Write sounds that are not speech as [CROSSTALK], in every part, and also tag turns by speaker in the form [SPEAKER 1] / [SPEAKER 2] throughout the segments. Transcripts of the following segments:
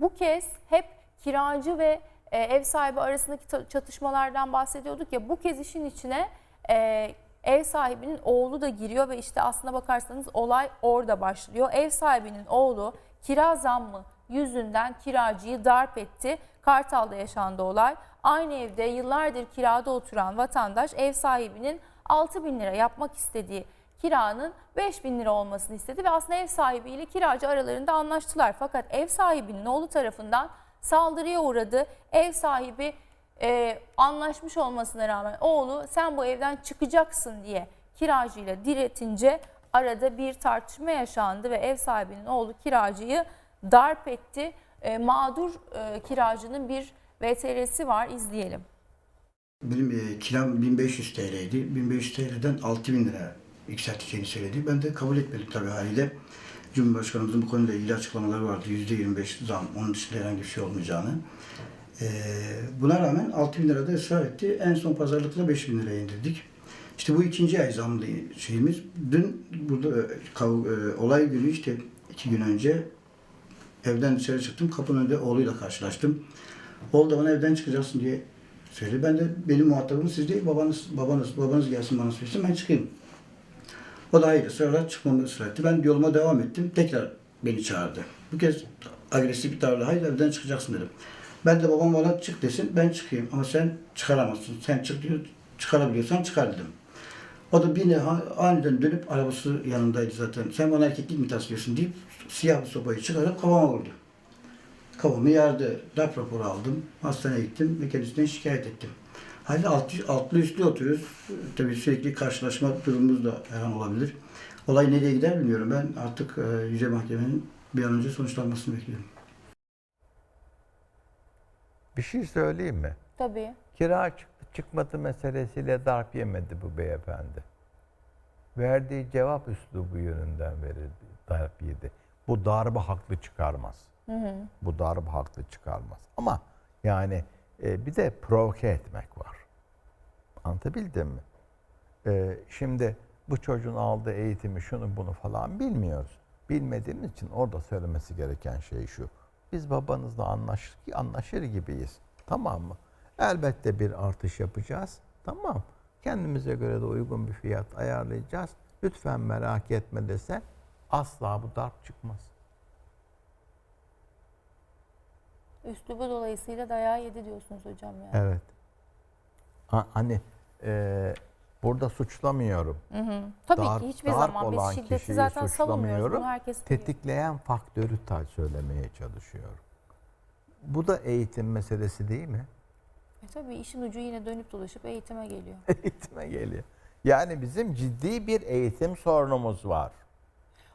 [SPEAKER 1] Bu kez hep kiracı ve e, ev sahibi arasındaki çatışmalardan bahsediyorduk ya bu kez işin içine e, ev sahibinin oğlu da giriyor ve işte aslına bakarsanız olay orada başlıyor. Ev sahibinin oğlu kira zammı yüzünden kiracıyı darp etti. Kartal'da yaşandı olay. Aynı evde yıllardır kirada oturan vatandaş ev sahibinin 6 bin lira yapmak istediği kiranın 5 bin lira olmasını istedi ve aslında ev sahibiyle kiracı aralarında anlaştılar. Fakat ev sahibinin oğlu tarafından saldırıya uğradı. Ev sahibi e, anlaşmış olmasına rağmen oğlu sen bu evden çıkacaksın diye kiracıyla diretince arada bir tartışma yaşandı ve ev sahibinin oğlu kiracıyı darp etti. E, mağdur e, kiracının bir VTR'si var izleyelim.
[SPEAKER 2] Benim e, kiram 1500 TL'ydi. 1500 TL'den 6000 lira yükselteceğini söyledi. Ben de kabul etmedim tabii haliyle. Cumhurbaşkanımızın bu konuyla ilgili açıklamaları vardı. %25 zam, onun dışında herhangi bir şey olmayacağını. E, buna rağmen 6000 lirada ısrar etti. En son pazarlıkla 5000 liraya indirdik. İşte bu ikinci ay zamlı şeyimiz. Dün burada e, kav- e, olay günü işte iki gün önce evden dışarı çıktım. Kapının önünde oğluyla karşılaştım. Oğlu da bana evden çıkacaksın diye söyledi. Ben de benim muhatabım siz değil babanız, babanız, babanız gelsin bana söylesin ben çıkayım. O da hayır ısrarla çıkmamı ısrar etti. Ben yoluma devam ettim. Tekrar beni çağırdı. Bu kez agresif bir tavırla hayır evden çıkacaksın dedim. Ben de babam bana çık desin ben çıkayım ama sen çıkaramazsın. Sen çık diyor, çıkarabiliyorsan çıkar dedim. O da bir aniden dönüp arabası yanındaydı zaten. Sen bana erkeklik mi taslıyorsun deyip siyah bir sopayı çıkarıp kafama vurdu. Kafamı yardı. Darp raporu aldım. Hastaneye gittim ve kendisinden şikayet ettim. Halde altlı, altlı üstlü oturuyoruz. Tabii sürekli karşılaşma durumumuz da her an olabilir. Olay nereye gider bilmiyorum. Ben artık e, Yüce Mahkemenin bir an önce sonuçlanmasını bekliyorum.
[SPEAKER 3] Bir şey söyleyeyim mi?
[SPEAKER 1] Tabii.
[SPEAKER 3] Kira çıktı çıkmadı meselesiyle darp yemedi bu beyefendi. Verdiği cevap üslubu yönünden verildi, darp yedi. Bu darbe haklı çıkarmaz. Bu darbe haklı çıkarmaz. Ama yani e, bir de provoke etmek var. Anlatabildim mi? E, şimdi bu çocuğun aldığı eğitimi şunu bunu falan bilmiyoruz. Bilmediğimiz için orada söylemesi gereken şey şu. Biz babanızla anlaş, anlaşır gibiyiz. Tamam mı? Elbette bir artış yapacağız. Tamam. Kendimize göre de uygun bir fiyat ayarlayacağız. Lütfen merak etme dese asla bu darp çıkmaz.
[SPEAKER 1] Üslubu dolayısıyla dayağı yedi diyorsunuz hocam yani.
[SPEAKER 3] Evet. Ha- hani e, burada suçlamıyorum.
[SPEAKER 1] Tabii
[SPEAKER 3] Darp-
[SPEAKER 1] ki hiçbir
[SPEAKER 3] darp
[SPEAKER 1] zaman biz şiddeti zaten savunmuyoruz. Bunu herkes biliyor.
[SPEAKER 3] Tetikleyen faktörü ta söylemeye çalışıyorum. Bu da eğitim meselesi değil mi?
[SPEAKER 1] E tabii işin ucu yine dönüp dolaşıp eğitime geliyor. [LAUGHS]
[SPEAKER 3] Eğitime geliyor. Yani bizim ciddi bir eğitim sorunumuz var.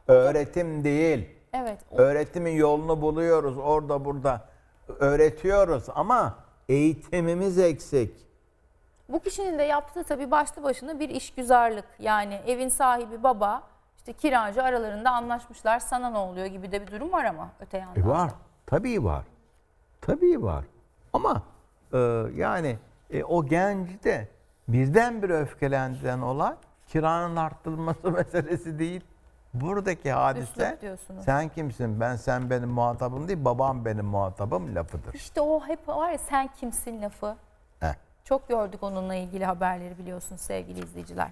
[SPEAKER 3] Öğretim değil.
[SPEAKER 1] Evet. o-
[SPEAKER 3] Öğretimin yolunu buluyoruz orada burada. Öğretiyoruz ama eğitimimiz eksik.
[SPEAKER 1] Bu kişinin de yaptığı tabii başlı başına bir işgüzarlık. Yani evin sahibi baba, işte kiracı aralarında anlaşmışlar. Sana ne oluyor gibi de bir durum var ama öte yandan.
[SPEAKER 3] E var. Tabii var. Tabii var. Ama e, yani e, o genci de birdenbire öfkelendiren olay kiranın arttırılması [LAUGHS] meselesi değil. Buradaki hadise sen kimsin ben sen benim muhatabım değil babam benim muhatabım lafıdır.
[SPEAKER 1] İşte o hep var ya sen kimsin lafı. Çok gördük onunla ilgili haberleri biliyorsunuz sevgili izleyiciler.